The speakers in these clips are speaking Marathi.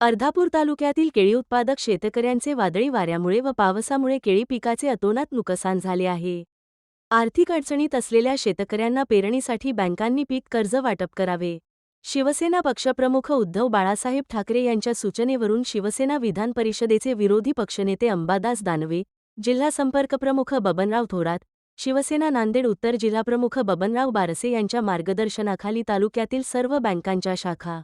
अर्धापूर तालुक्यातील केळी उत्पादक शेतकऱ्यांचे वादळी वाऱ्यामुळे व पावसामुळे केळी पिकाचे अतोनात नुकसान झाले आहे. आर्थिक अडचणीत असलेल्या शेतकऱ्यांना पेरणीसाठी बँकांनी पीक कर्ज वाटप करावे. शिवसेना पक्षप्रमुख उद्धव बाळासाहेब ठाकरे यांच्या सूचनेवरून शिवसेना विधान परिषदेचे विरोधी पक्षनेते अंबादास दानवे जिल्हा संपर्कप्रमुख बबनराव थोरात शिवसेना नांदेड उत्तर जिल्हाप्रमुख बबनराव बारसे यांच्या मार्गदर्शनाखाली तालुक्यातील सर्व बँकांच्या शाखा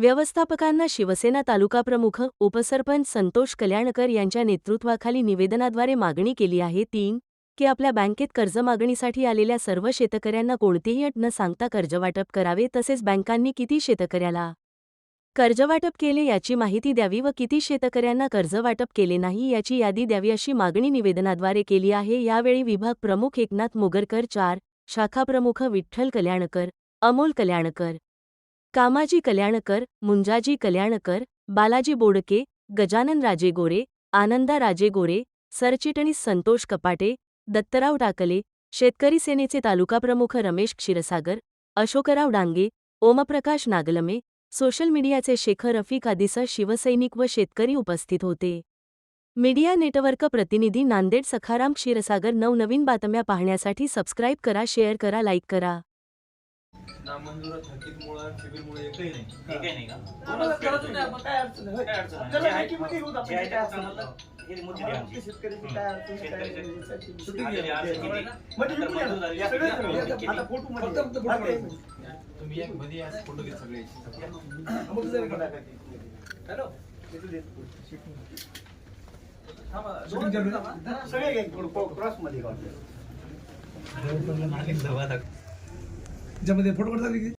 व्यवस्थापकांना शिवसेना तालुकाप्रमुख उपसरपंच संतोष कल्याणकर यांच्या नेतृत्वाखाली निवेदनाद्वारे मागणी केली आहे. तीन की आपल्या बँकेत कर्ज मागणीसाठी आलेल्या सर्व शेतकऱ्यांना कोणतीही अट न सांगता कर्जवाटप करावे तसेच बँकांनी किती शेतकऱ्याला कर्जवाटप केले याची माहिती द्यावी व किती शेतकऱ्यांना कर्जवाटप केले नाही याची यादी द्यावी अशी मागणी निवेदनाद्वारे केली आहे. यावेळी विभाग प्रमुख एकनाथ मुगरकर चार शाखाप्रमुख विठ्ठल कल्याणकर अमोल कल्याणकर कामाजी कल्याणकर मुंजाजी कल्याणकर बालाजी बोडके गजानन राजे गोरे आनंदा राजे गोरे सरचिटणीस संतोष कपाटे दत्तराव टाकले शेतकरी सेनेचे तालुकाप्रमुख रमेश क्षीरसागर अशोकराव डांगे ओमप्रकाश नागलमे सोशल मीडियाचे शेखर रफीक आदिसह शिवसैनिक व शेतकरी उपस्थित होते. मीडिया नेटवर्क प्रतिनिधी नांदेड सखाराम क्षीरसागर नवनवीन बातम्या पाहण्यासाठी सबस्क्राईब करा शेअर करा लाईक करा. नामंजूर थकीतमुळं शिबिरमुळे एकही नाही एकही नाही का? आम्हाला करायचं नाही, मग काय अडचण आहे? होय. काय अडचण नाही. त्याला जे आहे- माहितीमध्ये घेऊ आपण जे आहे काय ते अडचण सांगितलं, आहे. ही मुद्दे आम्हाला द्या आमची. शेतकऱ्याची काय अडचण आहे, काय शेतकऱ्याची- नाही, याची शूटिंग माहिती घ्या. आहे. किती? मध्ये नंतर YouTube मंजूर झाली. आहे. सगळे किती? सगळे. किती? आता फोटो मध्ये. फक्त फोटो हा, ते- तुम्ही एक मध्ये आज फोटो घे सगळे मग जरा कडा काय ते. हॅलो इथं दे. थांबा, दोन थांबा. सगळे क्रॉसमध्ये. ज्यामध्ये फोटो काढतात की